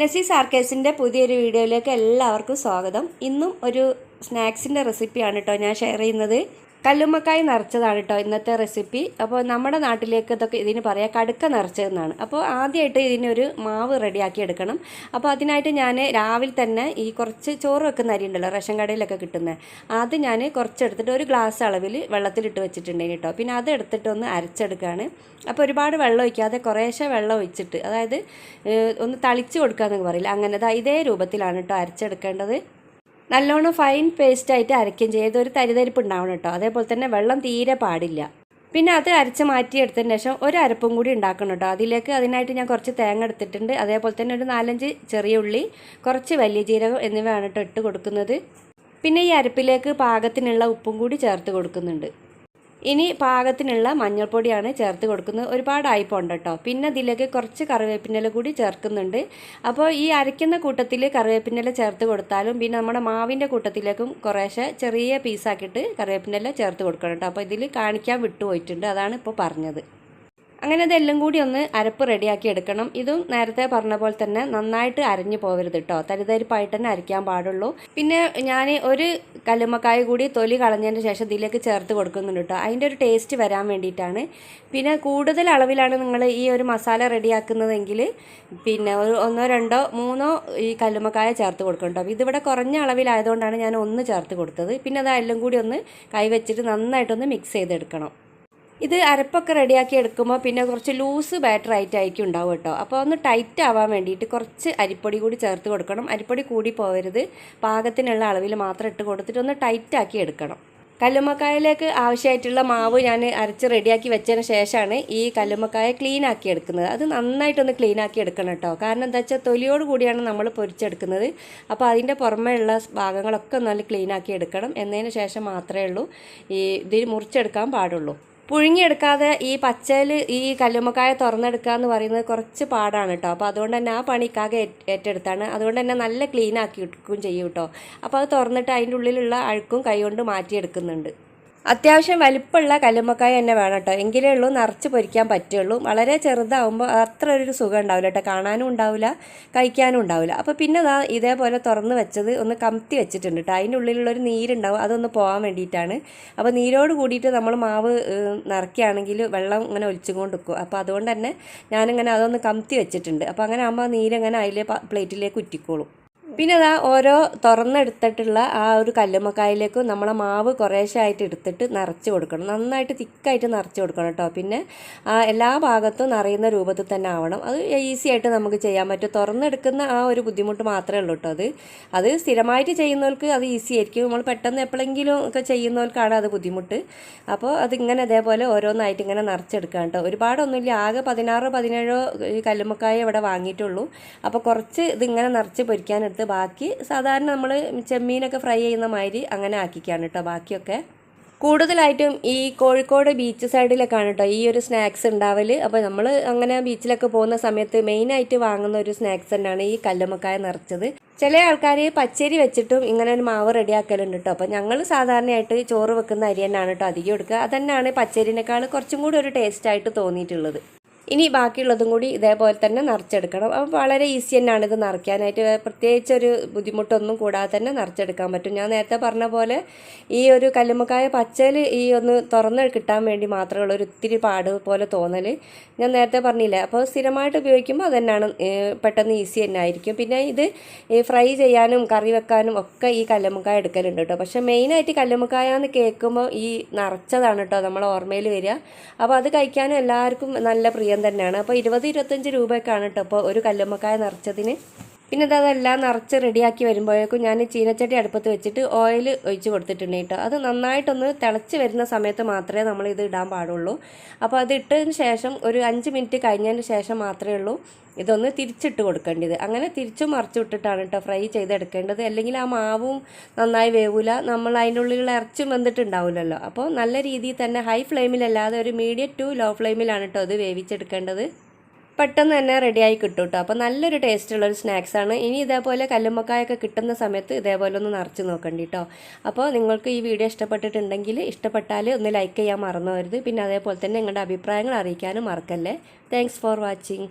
നസീസ് ആർക്കേസിന്റെ പുതിയൊരു വീഡിയോയിലേക്ക് എല്ലാവർക്കും സ്വാഗതം. ഇന്നും ഒരു സ്നാക്സിന്റെ റെസിപ്പിയാണ് കേട്ടോ ഞാൻ ഷെയർ ചെയ്യുന്നത്. കല്ലുമ്മക്കായ് നിറച്ചതാണ് കേട്ടോ ഇന്നത്തെ റെസിപ്പി അപ്പോൾ നമ്മുടെ നാട്ടിലേക്ക് ഇതൊക്കെ ഇതിന് പറയാം കടുക്ക നിറച്ചതെന്നാണ്. അപ്പോൾ ആദ്യമായിട്ട് ഇതിനൊരു മാവ് റെഡിയാക്കി എടുക്കണം. അപ്പോൾ അതിനായിട്ട് ഞാൻ രാവിലെ തന്നെ ഈ കുറച്ച് ചോറ് വെക്കുന്ന അരി ഉണ്ടല്ലോ റേഷൻ കടയിലൊക്കെ കിട്ടുന്നത് അത് ഞാൻ കുറച്ചെടുത്തിട്ട് ഒരു ഗ്ലാസ് അളവിൽ വെള്ളത്തിലിട്ട് വെച്ചിട്ടുണ്ടെങ്കിൽ കേട്ടോ. പിന്നെ അത് എടുത്തിട്ട് ഒന്ന് അരച്ചെടുക്കുകയാണ് അപ്പോൾ ഒരുപാട് വെള്ളം ഒഴിക്കാതെ കുറേശ്ശെ വെള്ളം ഒഴിച്ചിട്ട് അതായത് ഒന്ന് തളിച്ച് കൊടുക്കുക എന്നൊക്കെ പറയില്ല അങ്ങനെ ഇതേ രൂപത്തിലാണ് കേട്ടോ അരച്ചെടുക്കേണ്ടത്. നല്ലോണം ഫൈൻ പേസ്റ്റ് ആയിട്ട് അരയ്ക്കുകയും ചെയ്ത് ഒരു തരിതരിപ്പ് ഉണ്ടാവണം കേട്ടോ. അതേപോലെ തന്നെ വെള്ളം തീരെ പാടില്ല. പിന്നെ അത് അരച്ച് മാറ്റിയെടുത്തതിന് ശേഷം ഒരു അരപ്പും കൂടി ഉണ്ടാക്കണം കേട്ടോ. അതിലേക്ക് അതിനായിട്ട് ഞാൻ കുറച്ച് തേങ്ങ എടുത്തിട്ടുണ്ട്. അതേപോലെ തന്നെ ഒരു നാലഞ്ച് ചെറിയ ഉള്ളി കുറച്ച് വലിയ ജീരകം എന്നിവയാണ് കേട്ടോ ഇട്ട് കൊടുക്കുന്നത്. പിന്നെ ഈ അരപ്പിലേക്ക് പാകത്തിനുള്ള ഉപ്പും കൂടി ചേർത്ത് കൊടുക്കുന്നുണ്ട്. ഇനി പാകത്തിനുള്ള മഞ്ഞൾപ്പൊടിയാണ് ചേർത്ത് കൊടുക്കുന്നത്. ഒരുപാട് ആയിപ്പോണ്ട് കേട്ടോ പിന്നെ ഇതിലേക്ക് കുറച്ച് കറിവേപ്പിനില കൂടി ചേർക്കുന്നുണ്ട്. അപ്പോൾ ഈ അരയ്ക്കുന്ന കൂട്ടത്തിൽ കറിവേപ്പിനില ചേർത്ത് കൊടുത്താലും പിന്നെ നമ്മുടെ മാവിന്റെ കൂട്ടത്തിലേക്കും കുറേശ്ശെ ചെറിയ പീസാക്കിയിട്ട് കറിവേപ്പിനില ചേർത്ത് കൊടുക്കണം കേട്ടോ. അപ്പോൾ ഇതിൽ കാണിക്കാൻ വിട്ടുപോയിട്ടുണ്ട്. അതാണ് ഇപ്പോൾ പറഞ്ഞത്. അങ്ങനെ ഇതെല്ലാം കൂടി ഒന്ന് അരപ്പ് റെഡിയാക്കി എടുക്കണം. ഇതും നേരത്തെ പറഞ്ഞ പോലെ തന്നെ നന്നായിട്ട് അരഞ്ഞു പോകരുത് കേട്ടോ തരിതരിപ്പായിട്ട് തന്നെ അരയ്ക്കാൻ പാടുള്ളൂ. പിന്നെ ഞാൻ ഒരു കല്ലുമക്കായ കൂടി തൊലി കളഞ്ഞതിന് ശേഷം ഇതിലേക്ക് ചേർത്ത് കൊടുക്കുന്നുണ്ട് കേട്ടോ അതിന്റെ ഒരു ടേസ്റ്റ് വരാൻ വേണ്ടിയിട്ടാണ്. പിന്നെ കൂടുതൽ അളവിലാണ് നിങ്ങൾ ഈ ഒരു മസാല റെഡിയാക്കുന്നതെങ്കിൽ പിന്നെ ഒരു ഒന്നോ രണ്ടോ മൂന്നോ ഈ കല്ലുമക്കായ ചേർത്ത് കൊടുക്കണം കേട്ടോ ഇതിവിടെ കുറഞ്ഞ അളവിലായതുകൊണ്ടാണ് ഞാൻ ഒന്ന് ചേർത്ത് കൊടുത്തത്. പിന്നെ അതെല്ലാം കൂടി ഒന്ന് കൈവച്ചിട്ട് നന്നായിട്ടൊന്ന് മിക്സ് ചെയ്തെടുക്കണം. ഇത് അരപ്പൊക്കെ റെഡിയാക്കി എടുക്കുമ്പോൾ പിന്നെ കുറച്ച് ലൂസ് ബാറ്റർ ആയിട്ടായിരിക്കും ഉണ്ടാവും കേട്ടോ. അപ്പോൾ ഒന്ന് ടൈറ്റ് ആവാൻ വേണ്ടിയിട്ട് കുറച്ച് അരിപ്പൊടി കൂടി ചേർത്ത് കൊടുക്കണം. അരിപ്പൊടി കൂടി പോകരുത്. പാകത്തിനുള്ള അളവിൽ മാത്രം ഇട്ട് കൊടുത്തിട്ട് ഒന്ന് ടൈറ്റ് ആക്കി എടുക്കണം. കല്ലുമ്മക്കായയിലേക്ക് ആവശ്യമായിട്ടുള്ള മാവ് ഞാൻ അരച്ച് റെഡിയാക്കി വെച്ചതിന് ശേഷമാണ് ഈ കല്ലുമ്മക്കായ ക്ലീൻ ആക്കി എടുക്കുന്നത്. അത് നന്നായിട്ടൊന്ന് ക്ലീൻ ആക്കി എടുക്കണം കേട്ടോ. കാരണം എന്താ വെച്ചാൽ തൊലിയോട് കൂടിയാണ് നമ്മൾ പൊരിച്ചെടുക്കുന്നത്. അപ്പോൾ അതിന്റെ പുറമേ ഉള്ള ഭാഗങ്ങളൊക്കെ നല്ല ക്ലീൻ ആക്കി എടുക്കണം. എന്നതിന് ശേഷം മാത്രമേ ഉള്ളൂ. ഈ ഇതിൽ മുറിച്ചെടുക്കാൻ പാടുള്ളൂ. പുഴുങ്ങിയെടുക്കാതെ ഈ പച്ചയിൽ ഈ കല്ലുമ്മക്കായ തുറന്നെടുക്കുക എന്ന് പറയുന്നത് കുറച്ച് പാടാണ് കേട്ടോ അപ്പോൾ അതുകൊണ്ട് തന്നെ ആ പണിക്കാകെ ഏറ്റ് ഏറ്റെടുത്താണ്. അതുകൊണ്ട് തന്നെ നല്ല ക്ലീൻ ആക്കി എടുക്കുകയും ചെയ്യും കേട്ടോ അപ്പോൾ അത് തുറന്നിട്ട് അതിന്റെ ഉള്ളിലുള്ള അഴുക്കും കൈകൊണ്ട് മാറ്റിയെടുക്കുന്നുണ്ട്. അത്യാവശ്യം വലിപ്പമുള്ള കല്ലുമ്മക്കായ തന്നെ വേണം കേട്ടോ. എങ്കിലേ ഉള്ളൂ നിറച്ച് പൊരിക്കാൻ പറ്റുള്ളൂ. വളരെ ചെറുതാവുമ്പോൾ അത്ര ഒരു സുഖം ഉണ്ടാവില്ല കേട്ടോ. കാണാനും ഉണ്ടാവില്ല കഴിക്കാനും ഉണ്ടാവില്ല. അപ്പോൾ പിന്നെ ദാ ഇതേപോലെ തുറന്ന് വെച്ചത് ഒന്ന് കമത്തി വെച്ചിട്ടുണ്ട് കേട്ടോ. അതിന്റെ ഉള്ളിലുള്ളൊരു നീരുണ്ടാവും അതൊന്ന് പോകാൻ വേണ്ടിയിട്ടാണ്. അപ്പോൾ നീരോട് കൂടിയിട്ട് നമ്മൾ മാവ് നിറയ്ക്കുകയാണെങ്കിൽ വെള്ളം ഇങ്ങനെ ഒലിച്ചുകൊണ്ട് വെക്കും അപ്പോൾ അതുകൊണ്ട് തന്നെ ഞാനിങ്ങനെ അതൊന്ന് കമത്തി വെച്ചിട്ടുണ്ട്. അപ്പോൾ അങ്ങനെ ആകുമ്പോൾ നീരങ്ങനെ അതിലെ പ്ലേറ്റിലേക്ക് ഉറ്റിക്കോളും. പിന്നെ അതാ ഓരോ തുറന്നെടുത്തിട്ടുള്ള ആ ഒരു കല്ലുമ്മക്കായയിലേക്കും നമ്മളെ മാവ് കുറേശ്ശെ ആയിട്ട് എടുത്തിട്ട് നിറച്ച് കൊടുക്കണം. നന്നായിട്ട് തിക്കായിട്ട് നിറച്ച് കൊടുക്കണം കേട്ടോ. പിന്നെ എല്ലാ ഭാഗത്തും നിറയുന്ന രൂപത്തിൽ തന്നെ ആവണം. അത് ഈസി ആയിട്ട് നമുക്ക് ചെയ്യാൻ പറ്റും. തുറന്നെടുക്കുന്ന ആ ഒരു ബുദ്ധിമുട്ട് മാത്രമേ ഉള്ളൂ കേട്ടോ അത്. അത് സ്ഥിരമായിട്ട് ചെയ്യുന്നവർക്ക് അത് ഈസി ആയിരിക്കും. നമ്മൾ പെട്ടെന്ന് എപ്പോഴെങ്കിലും ഒക്കെ ചെയ്യുന്നവർക്കാണ് അത് ബുദ്ധിമുട്ട്. അപ്പോൾ അതിങ്ങനെ അതേപോലെ ഓരോന്നായിട്ട് ഇങ്ങനെ നിറച്ചെടുക്കാം കേട്ടോ. ഒരുപാടൊന്നുമില്ല. ആകെ പതിനാറോ പതിനേഴോ കല്ലുമ്മക്കായ ഇവിടെ വാങ്ങിയിട്ടുള്ളൂ. അപ്പോൾ കുറച്ച് ഇതിങ്ങനെ നിറച്ച് പൊരിക്കാനെടുത്ത് ബാക്കി സാധാരണ നമ്മൾ ചെമ്മീനൊക്കെ ഫ്രൈ ചെയ്യുന്ന മാതിരി അങ്ങനെ ആക്കിക്കാണ് കേട്ടോ ബാക്കിയൊക്കെ. കൂടുതലായിട്ടും ഈ കോഴിക്കോട് ബീച്ച് സൈഡിലൊക്കെയാണ് കേട്ടോ ഈ ഒരു സ്നാക്സ് ഉണ്ടാവൽ അപ്പോൾ നമ്മൾ അങ്ങനെ ബീച്ചിലൊക്കെ പോകുന്ന സമയത്ത് മെയിനായിട്ട് വാങ്ങുന്ന ഒരു സ്നാക്സ് തന്നെയാണ് ഈ കല്ലുമ്മക്കായ നിറച്ചത്. ചില ആൾക്കാർ പച്ചരി വെച്ചിട്ടും ഇങ്ങനെ ഒരു മാവ് റെഡിയാക്കലുണ്ട് കേട്ടോ അപ്പോൾ ഞങ്ങൾ സാധാരണയായിട്ട് ചോറ് വെക്കുന്ന അരി തന്നെയാണ് കേട്ടോ അധികം എടുക്കുക. അതന്നെയാണ് പച്ചരിനേക്കാൾ കുറച്ചും കൂടി ഒരു ടേസ്റ്റായിട്ട് തോന്നിയിട്ടുള്ളത്. ഇനി ബാക്കിയുള്ളതും കൂടി ഇതേപോലെ തന്നെ നിറച്ചെടുക്കണം. അപ്പോൾ വളരെ ഈസി തന്നെയാണ് ഇത് നിറയ്ക്കാനായിട്ട്. പ്രത്യേകിച്ച് ഒരു ബുദ്ധിമുട്ടൊന്നും കൂടാതെ തന്നെ നിറച്ചെടുക്കാൻ പറ്റും. ഞാൻ നേരത്തെ പറഞ്ഞ പോലെ ഈ ഒരു കല്ലുമ്മക്കായ പച്ചയിൽ ഈ ഒന്ന് തുറന്ന് കിട്ടാൻ വേണ്ടി മാത്രമേ ഉള്ളൂ ഒരു ഇത്തിരി പാട് പോലെ തോന്നൽ ഞാൻ നേരത്തെ പറഞ്ഞില്ലേ. അപ്പോൾ സ്ഥിരമായിട്ട് ഉപയോഗിക്കുമ്പോൾ അതന്നെയാണ് പെട്ടെന്ന് ഈസി തന്നെ ആയിരിക്കും പിന്നെ ഇത് ഫ്രൈ ചെയ്യാനും കറി വെക്കാനും ഒക്കെ ഈ കല്ലുമ്മക്കായ എടുക്കലുണ്ട് കേട്ടോ. പക്ഷേ മെയിനായിട്ട് കല്ലുമ്മക്കായ എന്ന് കേൾക്കുമ്പോൾ ഈ നിറച്ചതാണ് കേട്ടോ നമ്മളെ ഓർമ്മയിൽ വരിക. അപ്പോൾ അത് കഴിക്കാനും എല്ലാവർക്കും നല്ല പ്രിയം തന്നെയാണ്. അപ്പോൾ ഇരുപത് ഇരുപത്തഞ്ച് രൂപയൊക്കെയാണ് കേട്ടോ ഇപ്പോൾ ഒരു കല്ലുമ്മക്കായ നിറച്ചതിന്. പിന്നെ ഇത് അതെല്ലാം നിറച്ച് റെഡിയാക്കി വരുമ്പോഴേക്കും ഞാൻ ചീനച്ചട്ടി അടുപ്പത്ത് വെച്ചിട്ട് ഓയിൽ ഒഴിച്ച് കൊടുത്തിട്ടുണ്ട് കേട്ടോ. അത് നന്നായിട്ടൊന്ന് തിളച്ച് വരുന്ന സമയത്ത് മാത്രമേ നമ്മൾ ഇത് ഇടാൻ പാടുള്ളൂ. അപ്പോൾ അത് ഇട്ടതിന് ശേഷം ഒരു അഞ്ച് മിനിറ്റ് കഴിഞ്ഞതിന് ശേഷം മാത്രമേ ഉള്ളൂ ഇതൊന്ന് തിരിച്ചിട്ട് കൊടുക്കേണ്ടത്. അങ്ങനെ തിരിച്ചും മറിച്ചു വിട്ടിട്ടാണ് കേട്ടോ ഫ്രൈ ചെയ്തെടുക്കേണ്ടത്. അല്ലെങ്കിൽ ആ മാവും നന്നായി വേവില്ല നമ്മൾ അതിന്റെ ഉള്ളിലുള്ള ഇറച്ചും വെന്തിട്ടുണ്ടാവില്ലല്ലോ അപ്പോൾ നല്ല രീതിയിൽ തന്നെ ഹൈ ഫ്ലെയിമിലല്ലാതെ ഒരു മീഡിയം ടു ലോ ഫ്ലെയിമിലാണ് കേട്ടോ അത് വേവിച്ചെടുക്കേണ്ടത്. പെട്ടെന്ന് തന്നെ റെഡിയായി കിട്ടും കേട്ടോ അപ്പോൾ നല്ലൊരു ടേസ്റ്റുള്ള ഒരു സ്നാക്സാണ് ഇനി ഇതേപോലെ കല്ലുമ്മക്കായൊക്കെ കിട്ടുന്ന സമയത്ത് ഇതേപോലെ ഒന്ന് നിറച്ച് നോക്കണ്ടി കേട്ടോ അപ്പോൾ നിങ്ങൾക്ക് ഈ വീഡിയോ ഇഷ്ടപ്പെട്ടിട്ടുണ്ടെങ്കിൽ ഇഷ്ടപ്പെട്ടാൽ ഒന്ന് ലൈക്ക് ചെയ്യാൻ മറന്നു പിന്നെ അതേപോലെ തന്നെ നിങ്ങളുടെ അഭിപ്രായങ്ങൾ അറിയിക്കാനും മറക്കല്ലേ. Thanks for watching